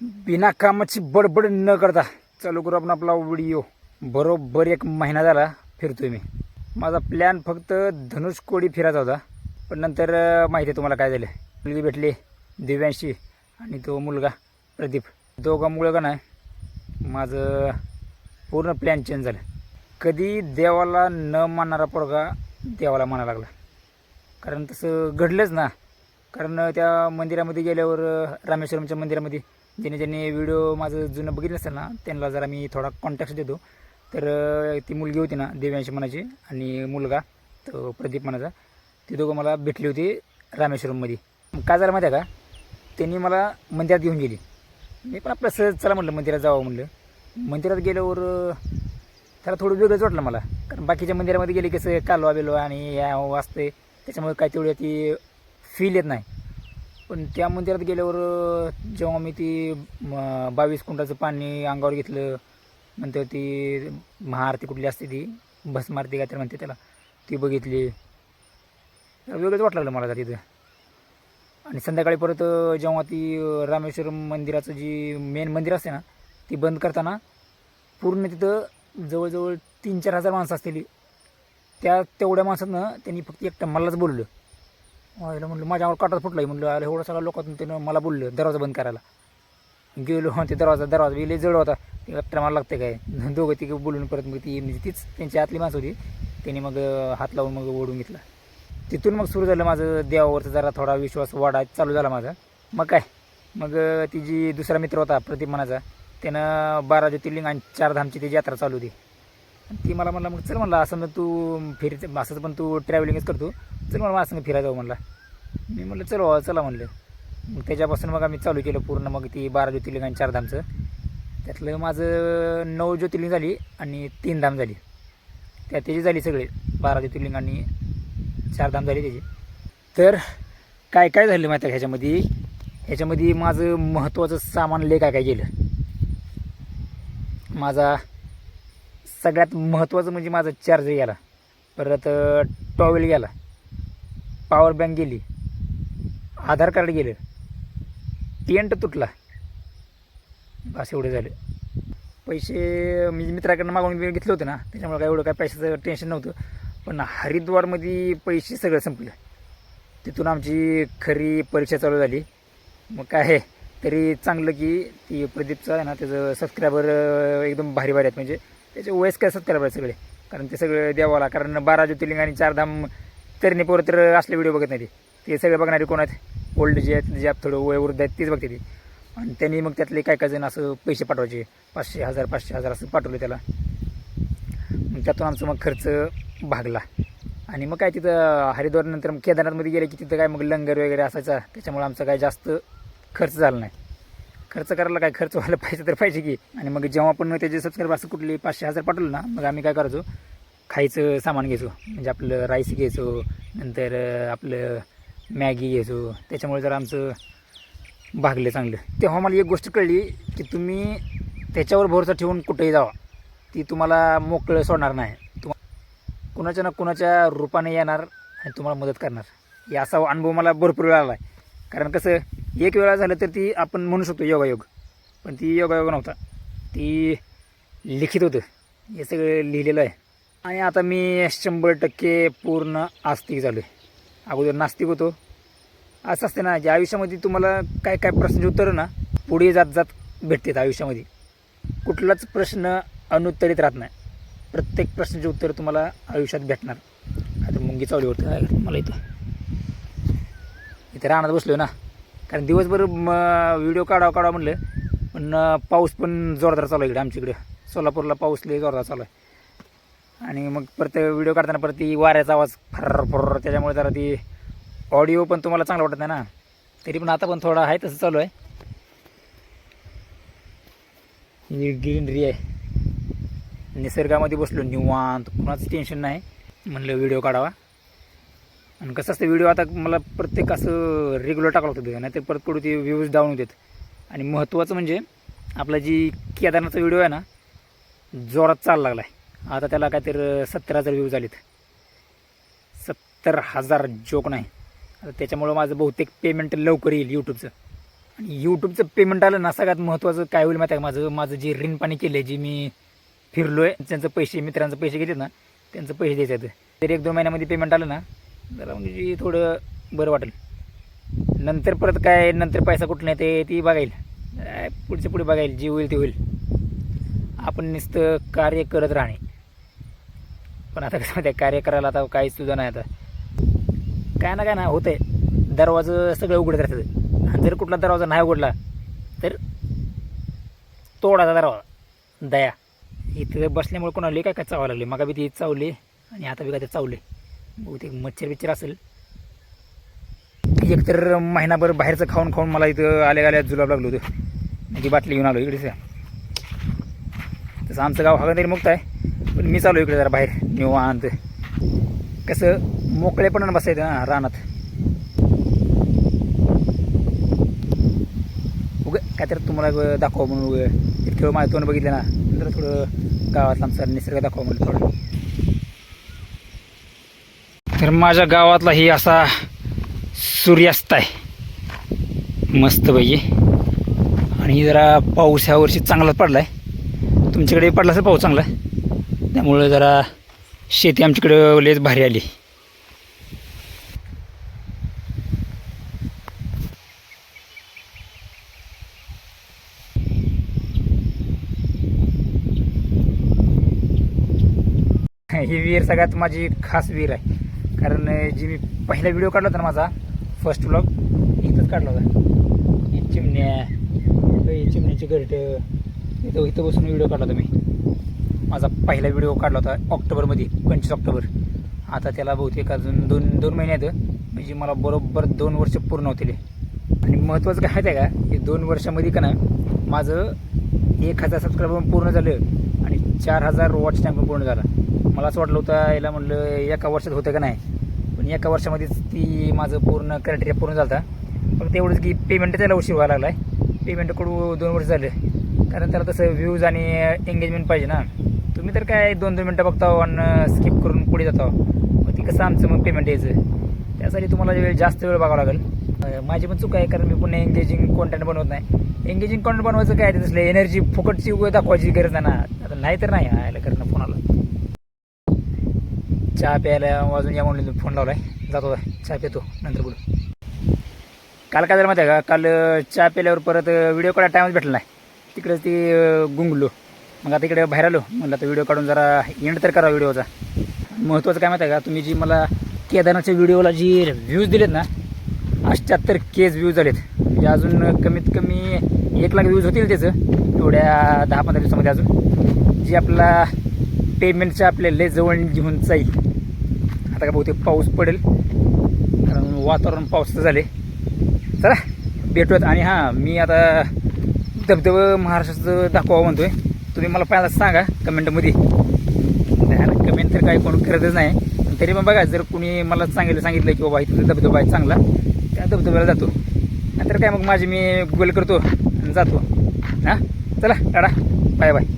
बिना कामाची बडबड न करता चालू करू आपण आपला व्हिडिओ. बरोबर एक महिना झाला फिरतोय मी. माझा प्लॅन फक्त धनुषकोडी फिरायचा होता. पण नंतर माहिती आहे तुम्हाला काय झालं? मुलगी भेटली दिव्यांशी आणि तो मुलगा प्रदीप. दोघांमुळं का नाही माझं पूर्ण प्लॅन चेंज झालं. कधी देवाला न मानणारा पोरगा देवाला माना लागला. कारण तसं घडलंच ना. कारण त्या मंदिरामध्ये गेल्यावर रामेश्वरमच्या मंदिरामध्ये ज्याने ज्याने व्हिडिओ माझं जुनं बघितलं असेल ना त्यांना जरा मी थोडा कॉन्टॅक्ट देतो. तर ती मुलगी होती ना देव्यांशी मनाची आणि मुलगा तो प्रदीप म्हणाचा ती दोघं मला भेटली होती रामेश्वरममध्ये मग काय झालं माहिती आहे का? त्यांनी मला मंदिरात घेऊन गेली. मी पण आपलं सहज चला म्हटलं मंदिरात जावं म्हटलं मंदिरात गेल्यावर त्याला थोडं वेगळंच वाटलं मला. कारण बाकीच्या मंदिरामध्ये गेले कसं कालवा बिलवा आणि या वाचते त्याच्यामुळे काय तेवढी ती फील येत नाही. पण त्या मंदिरात गेल्यावर जेव्हा मी ती बावीस कुंडाचं पाणी अंगावर घेतलं नंतर ती महाआरती कुठली असते ती भस्मारती काय तर म्हणते त्याला ती बघितली. वेगळंच वाटलं लागलं मला आता तिथं. आणि संध्याकाळी परत जेव्हा ती रामेश्वरम मंदिराचं जी मेन मंदिर असते ना ती बंद करताना पूर्ण तिथं जवळजवळ तीन चार हजार माणसं असतील. त्या तेवढ्या माणसांना त्यांनी फक्त एकटं मलाच बोललं व्हायला म्हणलं माझ्यावर काटाच फुटला म्हणलं अरे एवढं सगळ्या लोकातून त्यानं मला बोललं दरवाजा बंद करायला. गेलो ते दरवाजा दरवाजा बिले जड होता. ते मला लागतं काय. दोघं तिघं बोलून परत मग ती म्हणजे तीच त्यांची आतली माणसं होती. त्यांनी मग हात लावून मग ओढून घेतला. तिथून मग सुरू झालं माझं देवावरचा जरा थोडा विश्वास वाढा चालू झाला माझा. मग काय? मग ती जी दुसरा मित्र होता प्रदीप मनाचा त्यानं बारा ज्योतिर्लिंग आणि चार धामची ती यात्रा चालू होती. ती मला म्हणलं मग चल म्हणलं असं मग तू फिर असंच पण तू ट्रॅव्हलिंगच करतो. चल मला असं फिरायला जाऊ म्हणला. मी म्हणलं चल चला म्हणलं. मग त्याच्यापासून मग आम्ही चालू केलं पूर्ण मग ती बारा ज्योतिर्लिंग आणि चार धामचं. त्यातलं माझं नऊ ज्योतिर्लिंग झाली आणि तीन धाम झाली. त्या त्याची झाली सगळे. बारा ज्योतिर्लिंग आणि चार धाम झाली त्याची. तर काय काय झालं माहिती आहे ह्याच्यामध्ये? ह्याच्यामध्ये माझं महत्त्वाचं सामान लय काय काय गेलं? माझा सगळ्यात महत्त्वाचं म्हणजे माझा चार्जर गेला. परत टॉवेल गेला. पॉवर बँक गेली. आधार कार्ड गेलं. टेंट तुटला. बस एवढं झालं. पैसे मी मित्राकडनं मागून घेतलं होतं ना त्याच्यामुळे काय एवढं काय पैशाचं टेन्शन नव्हतं. पण हरिद्वारमध्ये पैसे सगळं संपलं. तिथून आमची खरी परीक्षा चालू झाली. मग काय आहे तरी चांगलं की ती प्रदीपचं आहे ना त्याचं सबस्क्रायबर एकदम भारी भारी आहेत. म्हणजे त्याचे वयस्कर असतात बरं सगळे. कारण ते सगळं देवाला कारण बारा ज्योतिर्लिंग आणि चारधाम तरुणी पोरं तर असले व्हिडिओ बघत नाही ते. सगळे बघणारे कोण आहेत? ओल्ड जे आहेत जे थोडं वयवृद्ध आहेत तेच बघते ते. आणि त्यांनी मग त्यातले काय काय जण असं पैसे पाठवायचे. पाचशे हजार पाचशे हजार असं पाठवलं त्याला. मग त्यातून आमचं मग खर्च भागला. आणि मग काय तिथं हरिद्वारनंतर मग केदारनाथमध्ये गेले की तिथं काय मग लंगर वगैरे असायचा. त्याच्यामुळे आमचा काय जास्त खर्च झाला नाही. खर्च करायला काय खर्च व्हायला पाहिजे तर पाहिजे की. आणि मग जेव्हा पण त्याचे सबस्क्राईब असं कुठले पाचशे हजार पाठवलं ना मग आम्ही काय करायचो? खायचं सामान घ्यायचो. म्हणजे आपलं राईस घ्यायचो नंतर आपलं मॅगी घ्यायचो. त्याच्यामुळे जर आमचं भागलं चांगलं. तेव्हा मला एक गोष्ट कळली की तुम्ही त्याच्यावर भरोसा ठेवून कुठेही जावा. ती तुम्हाला मोकळं सोडणार नाही. तुम कुणाच्या ना कुणाच्या रूपाने येणार आणि तुम्हाला मदत करणार. हे असा अनुभव मला भरपूर वेळा आला आहे कारण कसं एक वेळा झालं तर ती आपण म्हणू शकतो योगायोग. पण ती योगायोग नव्हता. ती लिखित होतं. हे सगळं लिहिलेलं आहे. आणि आता मी शंभर टक्के पूर्ण आस्तिक झालो आहे अगोदर नास्तिक होतो. असं असते ना जे आयुष्यामध्ये तुम्हाला काय काय प्रश्नाचे उत्तरं ना पुढे जात जात भेटतात आयुष्यामध्ये. कुठलाच प्रश्न अनुत्तरित राहत नाही. प्रत्येक प्रश्नाचे उत्तर तुम्हाला आयुष्यात भेटणार. आता मुंगी चावली होती मला इथं. इथे राहण्यात बसलो ना. कारण दिवसभर व्हिडिओ काढावा काढावा म्हणलं पण पाऊस पण जोरदार चालू आहे इकडे आमच्याकडे. सोलापूरला पाऊस लय जोरदार चालू आहे. आणि मग परत व्हिडिओ काढताना परत ती वाऱ्याचा आवाज फर्र फर्र त्याच्यामुळे जरा ती ऑडिओ पण तुम्हाला चांगला वाटत नाही ना? तरी पण आता पण थोडा आहे तसं चालू आहे. ही ग्रीनरी आहे. निसर्गामध्ये बसलो निवांत कुणाचं टेन्शन नाही. म्हणलं व्हिडिओ काढावा. आणि कसं असतं व्हिडिओ आता मला प्रत्येक असं रेग्युलर टाकावं लागतं नाहीतर परत पुढे ते व्ह्यूज डाऊन होतात. आणि महत्त्वाचं म्हणजे आपला जी केदारनाथचा व्हिडिओ आहे ना जोरात चाल लागला आहे आता त्याला काहीतरी सत्तर हजार व्ह्यूज आलेत. सत्तर हजार जोक नाही. आता त्याच्यामुळं माझं बहुतेक पेमेंट लवकर येईल यूट्यूबचं आणि यूट्यूबचं पेमेंट आलं ना सगळ्यात महत्त्वाचं काय होईल माहिती आहे का? माझं माझं जे ऋण पाणी केलं आहे जे मी फिरलो आहे त्यांचं पैसे मित्रांचं पैसे घेतले ना त्यांचं पैसे द्यायचे आहेत. तरी एक दोन महिन्यामध्ये पेमेंट आलं ना जरा म्हणजे थोडं बरं वाटेल. नंतर परत काय नंतर पैसा कुठं नाही ते ती बघाईल पुढचं पुढे बघाईल जे होईल ते होईल. आपण नुसतं कार्य करत राहणे. पण आता कसं माहिती आहे कार्य करायला आता काहीच सुद्धा नाही आता. काय ना काय ना होतंय. दरवाजं सगळं उघडत राहतात. आणि जर कुठला दरवाजा नाही उघडला तर तोडाचा दरवाजा. दया. इथं बसल्यामुळे कोणाला काय काय चावावं लागले मग बी ती चावली आणि आता बी काय ते चावले बहुतेक मच्छर बिच्छर असेल. एकतर महिनाभर बाहेरचं खाऊन खाऊन मला इथं आल्या आल्या जुलाब लागलो होतं. म्हणजे बाटली घेऊन आलो इकडेच. तसं आमचं गाव हागंदरी मुक्त आहे. पण मी चालू इकडे जरा बाहेर निवांत. कसं मोकळेपणानं बसायचं ना रानात. उगं काय तर तुम्हाला दाखवा म्हणून उगं. इतकं माझं तोंड बघितलं ना नंतर थोडं गावातला आमचा निसर्ग दाखवा म्हणलं थोडं. तर माझ्या गावातला ही असा सूर्यास्त आहे. मस्त पाहिजे आणि जरा पाऊस ह्या वर्षी चांगलाच पडला आहे तुमच्याकडे पडला असेल पाऊस चांगला. त्यामुळं जरा शेती आमच्याकडं लेच भारी आली. ही विहीर सगळ्यात माझी खास विहीर आहे. कारण जे जी मी पहिला व्हिडिओ काढला होता ना माझा फर्स्ट व्लॉग इथंच काढला होता. ही चिमण्या चिमण्याची घरट इथं इथं बसून व्हिडिओ काढला होता मी. माझा पहिला व्हिडिओ काढला होता ऑक्टोबरमध्ये पंचवीस ऑक्टोबर. आता त्याला बहुतेक अजून दोन दोन महिन्यात म्हणजे मला बरोबर दोन वर्ष पूर्ण होतील. आणि महत्त्वाचं काय माहिती आहे का? हे दोन वर्षामध्ये का नाही माझं एक हजार सबस्क्रायबर पूर्ण झालं आणि चार हजार वॉच टाईम पण पूर्ण झाला. मला असं वाटलं होतं याला म्हणलं एका वर्षात होतं का नाही? पण एका वर्षामध्येच ती माझं पूर्ण क्रायटेरिया पूर्ण झाला होता. फक्त एवढंच की पेमेंट त्याला उशीर व्हायला लागला आहे पेमेंटकडून दोन वर्ष झाले. कारण त्याला तसं व्ह्यूज आणि एंगेजमेंट पाहिजे ना. तुम्ही तर काय दोन दोन मिनटं बघता आणि स्किप करून पुढे जाता मग ती कसं आमचं मग पेमेंट यायचं? त्यासाठी तुम्हाला वेळ जास्त वेळ बघावा लागेल. माझी पण चूक आहे कारण मी पुन्हा एंगेजिंग कॉन्टेंट बनवत नाही. एंगेजिंग कॉन्टेंट बनवायचं काय? तसलं एनर्जी फुकटची उगा दाखवायची गरज नाही ना. आता नाही तर नाही यायला करणं फोनाला चहा प्यायला वाजून या म्हणून फोन लावलाय. जातो चहा पितो नंतर बोलू. काल काय झालं माहिती आहे का? काल चहा प्यायल्यावर परत व्हिडिओ काढायला टाईमच भेटला नाही. तिकडेच ती गुंगलो मग आता इकडे बाहेर आलो. म्हणलं आता व्हिडिओ काढून जरा एंड तर करा व्हिडिओचा महत्त्वाचं काय माहिती आहे का? तुम्ही जी मला केदारनाथच्या व्हिडिओला जी व्ह्यूज दिलेत ना अष्ट्याहत्तर केज व्ह्यूज झालेत. म्हणजे अजून कमीत कमी एक लाख व्ह्यूज होतील त्याचं एवढ्या दहा पंधरा दिवसामध्ये अजून. जी आपला पेमेंटच्या आपल्या लय जवळ घेऊन जाईल. आता का बहुतेक पाऊस पडेल. कारण वातावरण पावसाचं झाले चला भेटूयात. आणि हां मी आता धबधबं महाराष्ट्राचं दाखवा म्हणतो आहे तुम्ही मला पहिला सांगा कमेंटमध्ये. कमेंट तर काही कोण करतच नाही. तरी पण बघा जर कुणी मला सांगितलं सांगितलं की बाबा इथं धबधबा आहे चांगला त्या धबधब्याला जातो. नंतर काय मग माझी मी गुगल करतो आणि जातो. हां? चला टाटा. Bye bye.